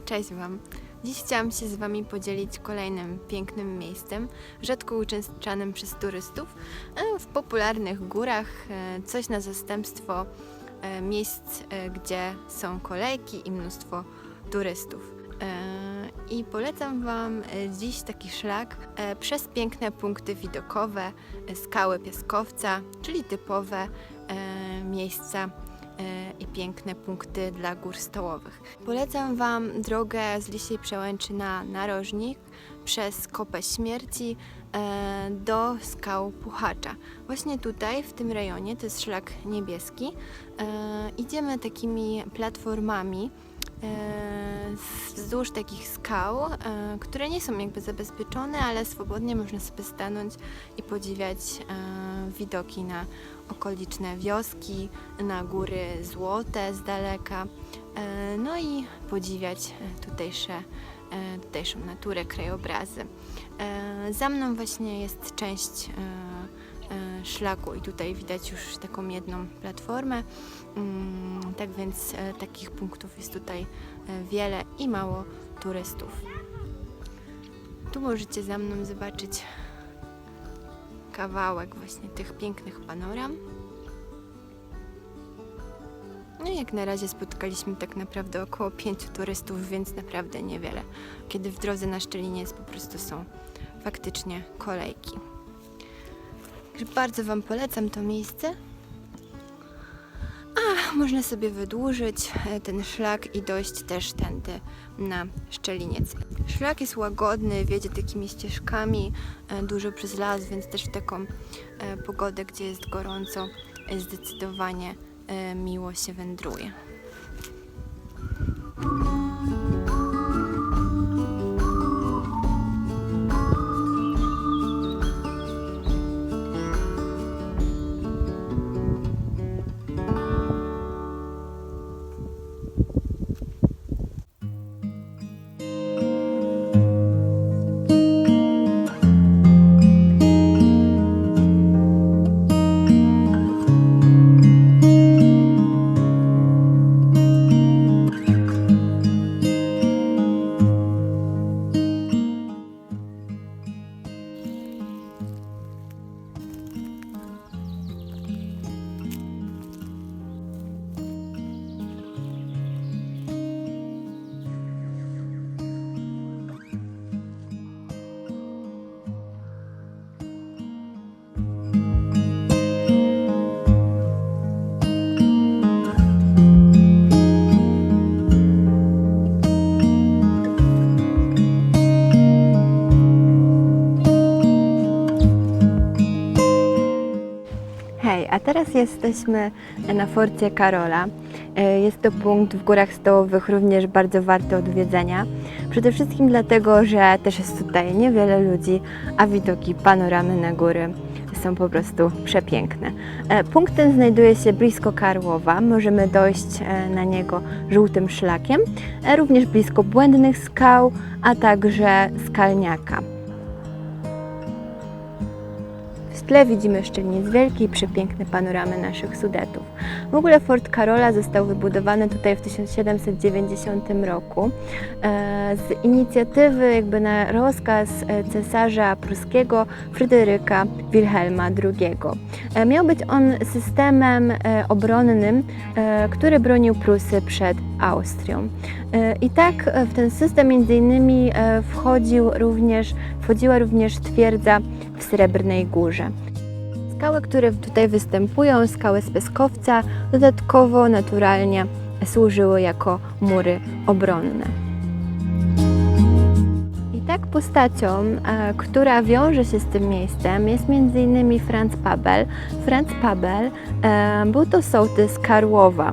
cześć Wam. Dziś chciałam się z Wami podzielić kolejnym pięknym miejscem, rzadko uczęszczanym przez turystów, e, w popularnych górach, e, coś na zastępstwo e, miejsc, gdzie są kolejki i mnóstwo turystów. I polecam Wam dziś taki szlak przez piękne punkty widokowe, skały piaskowca, czyli typowe miejsca i piękne punkty dla gór stołowych. Polecam Wam drogę z Lisiej Przełęczy na Narożnik przez Kopę Śmierci e, do skał Puchacza. Właśnie tutaj, w tym rejonie, to jest szlak niebieski, e, idziemy takimi platformami e, wzdłuż takich skał, e, które nie są jakby zabezpieczone, ale swobodnie można sobie stanąć i podziwiać e, widoki na okoliczne wioski, na góry złote z daleka, e, no i podziwiać e, tutejsze, e, tutejszą naturę, krajobrazy. E, Za mną właśnie jest część e, e, szlaku i tutaj widać już taką jedną platformę. Mm, Tak więc e, takich punktów jest tutaj e, wiele i mało turystów. Tu możecie za mną zobaczyć kawałek właśnie tych pięknych panoram. No jak na razie spotkaliśmy tak naprawdę około pięciu turystów, więc naprawdę niewiele. Kiedy w drodze na Szczeliniec po prostu są faktycznie kolejki. Także bardzo Wam polecam to miejsce. A można sobie wydłużyć e, ten szlak i dojść też tędy na Szczeliniec. Szlak jest łagodny, wiedzie takimi ścieżkami, e, dużo przez las, więc też w taką e, pogodę, gdzie jest gorąco, zdecydowanie miło się wędruje. Teraz jesteśmy na Forcie Karola. E, Jest to punkt w Górach Stołowych również bardzo warty odwiedzenia. Przede wszystkim dlatego, że też jest tutaj niewiele ludzi, a widoki panoramy na góry są po prostu przepiękne. E, Punkt ten znajduje się blisko Karłowa. Możemy dojść e, na niego żółtym szlakiem, również blisko błędnych skał, a także skalniaka. W tle widzimy Szczelniec Wielki i przepiękne panoramy naszych Sudetów. W ogóle Fort Karola został wybudowany tutaj w 1790 roku e, z inicjatywy jakby na rozkaz e, cesarza pruskiego Fryderyka Wilhelma II. E, Miał być on systemem obronnym, który bronił Prusy przed Austrią. I tak w ten system między innymi wchodził również, wchodziła również twierdza w Srebrnej Górze. Skały, które tutaj występują, skały z piaskowca, dodatkowo naturalnie służyły jako mury obronne. I tak postacią, e, która wiąże się z tym miejscem jest m.in. Franz Pabel. Franz Pabel e, był to sołtys Karłowa,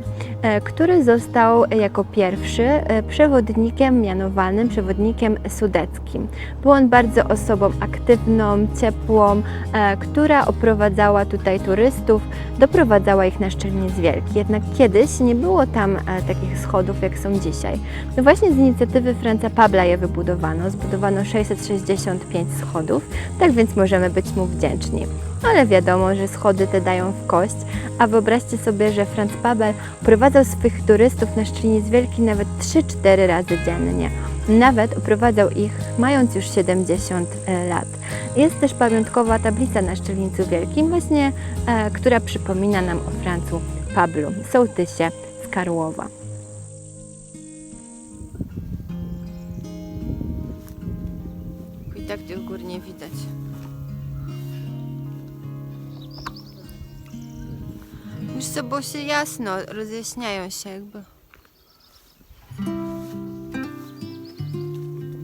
który został jako pierwszy e, przewodnikiem mianowanym, przewodnikiem sudeckim. Był on bardzo osobą aktywną, ciepłą, e, która oprowadzała tutaj turystów, doprowadzała ich na Szczelniec Wielki. Jednak kiedyś nie było tam e, takich schodów, jak są dzisiaj. No właśnie z inicjatywy Franca Pabla je wybudowano. Zbudowano 665 schodów, tak więc możemy być mu wdzięczni. Ale wiadomo, że schody te dają w kość. A wyobraźcie sobie, że Franz Pabel prowadzał swych turystów na Szczeliniec Wielki nawet 3-4 razy dziennie. Nawet oprowadzał ich mając już 70 lat. Jest też pamiątkowa tablica na Szczelnicu Wielkim, właśnie, e, która przypomina nam o Francu Pablu, sołtysie z Karłowa. I tak tych gór nie widać. Co, bo się jasno, rozjaśniają się jakby.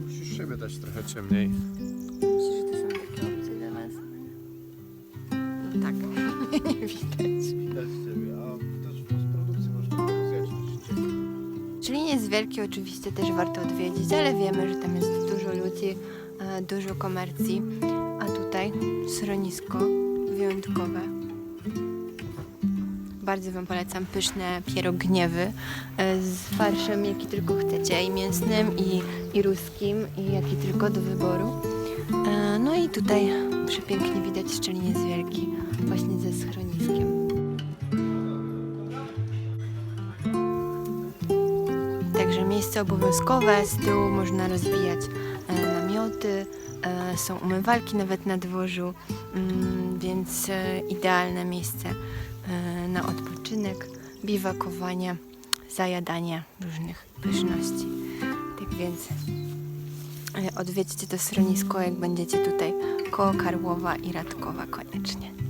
Musisz siebie dać trochę ciemniej. Myślisz, że to są takie opcje dla Was? No tak, nie widać. Widać ciebie, a też w postprodukcji można rozjaśnić ciebie. Szczeliniec Wielki oczywiście też warto odwiedzić, ale wiemy, że tam jest dużo ludzi, e, dużo komercji, a tutaj schronisko wyjątkowe. Bardzo Wam polecam pyszne pierogniewy e, z farszem, jaki tylko chcecie, i mięsnym, i, i ruskim, i jaki tylko do wyboru. E, No i tutaj przepięknie widać Szczeliniec Wielki właśnie ze schroniskiem. Także miejsce obowiązkowe, z tyłu można rozwijać e, namioty, są umywalki nawet na dworzu, mm, więc idealne miejsce na odpoczynek, biwakowanie, zajadanie różnych pyszności. Tak więc e, odwiedźcie to schronisko, jak będziecie tutaj koło Karłowa i Radkowa koniecznie.